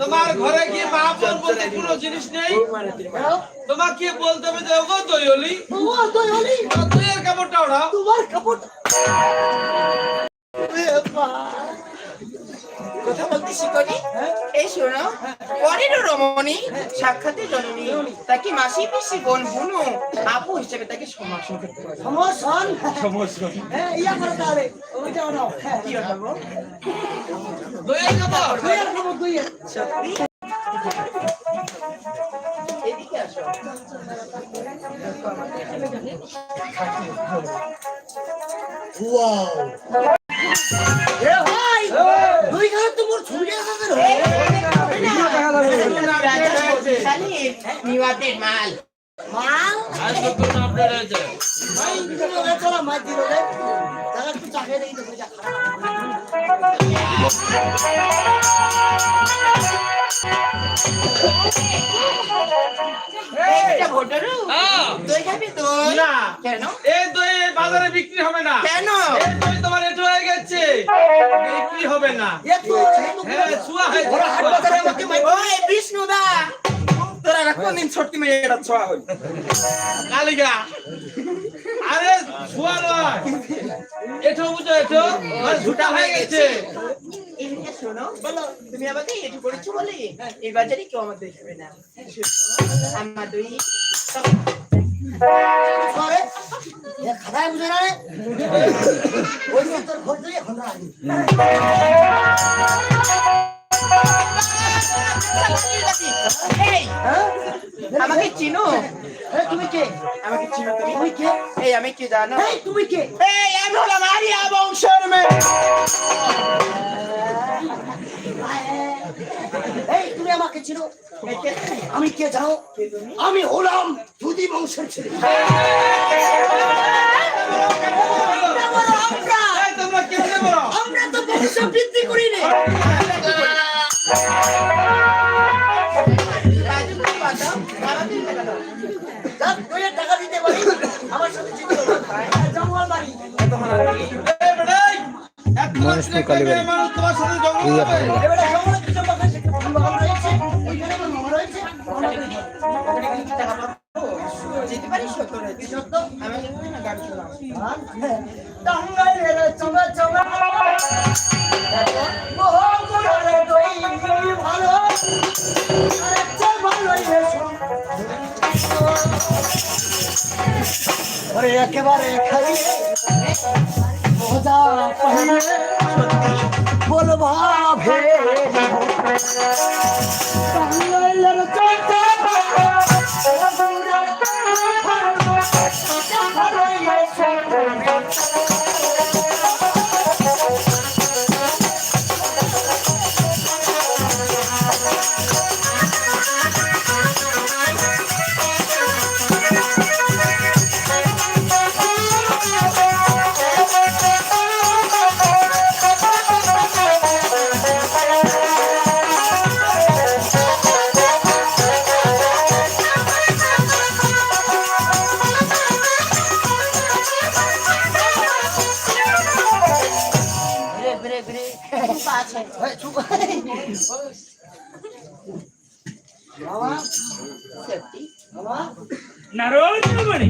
তোমার ঘরে কি মা বোন বলতে কোনো জিনিস নেই? তোমাকে বলতে হবে যে ওগো দইলি দই হলি দইয়ের কাপড়টা ওড়াও। তোমার কাপড় কথা বলতে শিখনি? এই শোনো পরের রমণী সাক্ষাতে জননী। তাকে মাসি পিসি বোন বুনু আপু হিসেবে তাকে হ্যাঁ ইয়া করে তাহলে ওইটা নাও হ্যাঁ। কি সত্যি? এদিকে আসো। নিবাতের মাল মাল বাজারে বিক্রি হবে না। কেন? তোমার হয়ে গেছে বিক্রি হবে না? হ্যাঁ ছুয়া হয়েছে বিষ্ণুদা তোরা কোনদিন ছটকি মেয়ে এটা ছোয়া হই কালিকা! আরে ছুয়া নয়। এটো বুঝো আর ঝুটা হয়ে গেছে। শোনো বলো তুমি আমাকে এটু করেছ বলে? এই বাজারে কেউ আমার দেখবে না। আমার দই করে বুঝে না রে? ওই তোর ঘর দিয়ে এখন না হ্যাঁ? আমাকে চিনো? তুমি কে? আমাকে চিনো তুমি? তুমি কে? এই আমি কি জানো? তুমি কে? এই আমি হলাম আরিয়া বংশের মেয়ে। এই তুমি আমাকে চিনো? এই কে তুমি? আমি কে জানো? আমি হলাম দুদি বংশের ছেলে। আমরা এই তোমরা কেমনে বলো আমরা তো বংশ বৃদ্ধি করি রে রাজু তুমি বাঁচাও, আমাকে টাকা দাও। যাক তুই টাকা দিতে পারি আমার সাথে জঙ্গল বাড়ি মানুষ কালীবাড়ি যেতে পারি শোনাও। টাঙ্গাইলের চমে চমে মোহনগড়ের দই ভালো আরেকটা ভালোই এসো। ওরে একেবারে খাইয়ে মজা পাইয়ে বাবা। সত্যি? নারদমণি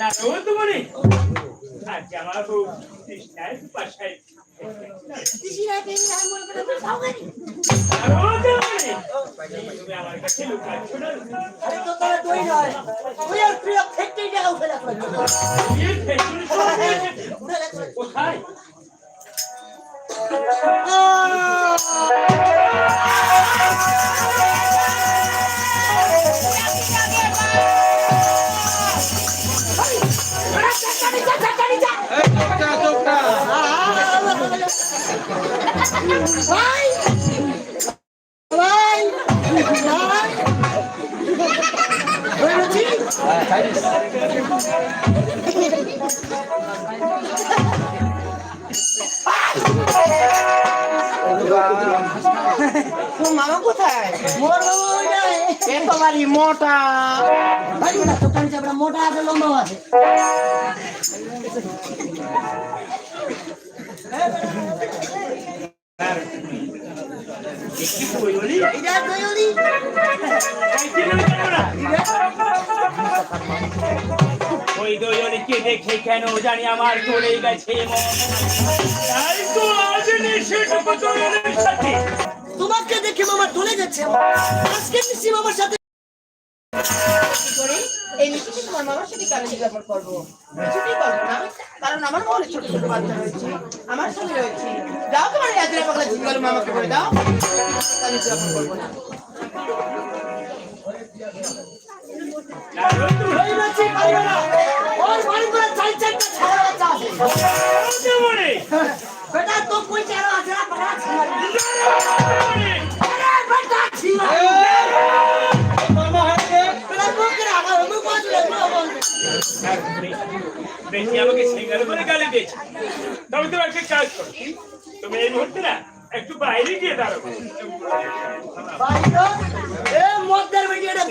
নারদমণি আজ আমার খুব তৃষ্ণায় পাশায় করে আরে তো তোরা দই নয় তুই আর প্রিয় ফেটে টাকা উঠে রাখল ভাই ভাই ভাই হয়েছি তোর মামা কোথায় মোর বাবা ওইটা এ তো বাড়ি মোটা ভাই না তো কান চাপড়া মোটা আছে লম্বা আছে ওই দইয়নিকে দেখে কেন জানি আমার চলে গেছে তাই তো তোমাকে দেখে মামা চলে যাচ্ছে আজকে নিশ্চয়ই মামার সাথে এই তোমার মামার সাথে কানে লেখাপড় করব? কিছুতেই করব না। কারণ আমার ঘরে ছোট ছোট বাচ্চা রয়েছে আমার সাথে রয়েছে। যাও তোমার ইয়াদিরা পাগলা জিজ্ঞাসা মামাকে বলে দাও। কানে লেখাপড় করব না। কেমনে বেটা বেশি আমাকে সিঙ্গার করে গালি দিয়েছে। তবে তুমি একটা কাজ করো। তুমি এই মুহূর্তে না একটু বাইরে গিয়ে দাঁড়াও। বাইরে? এ মদ্দার বাইরে এই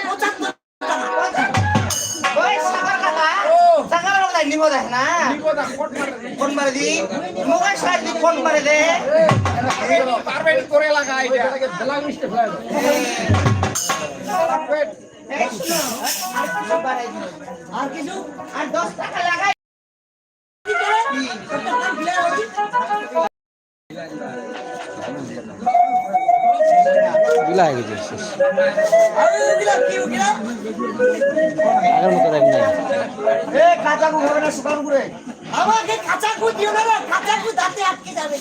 রোজা 75 টাকা ওই সাগর কাকা রোজা 75 টাকা ওই সাগর কাকা সাগর কাকা নিবো দেখ না ফোন মারে দি মোবাইল সাইড ফোন মারে আর দশ টাকা লাগাই। কি হয়ে গেছে শেষ। আগের মতো দেখ নাই। কাঁচা কু খাবে না, শুকান করে আমাকে কাঁচা কু দিও না কাঁচা কু দাঁতে আটকে যাবে।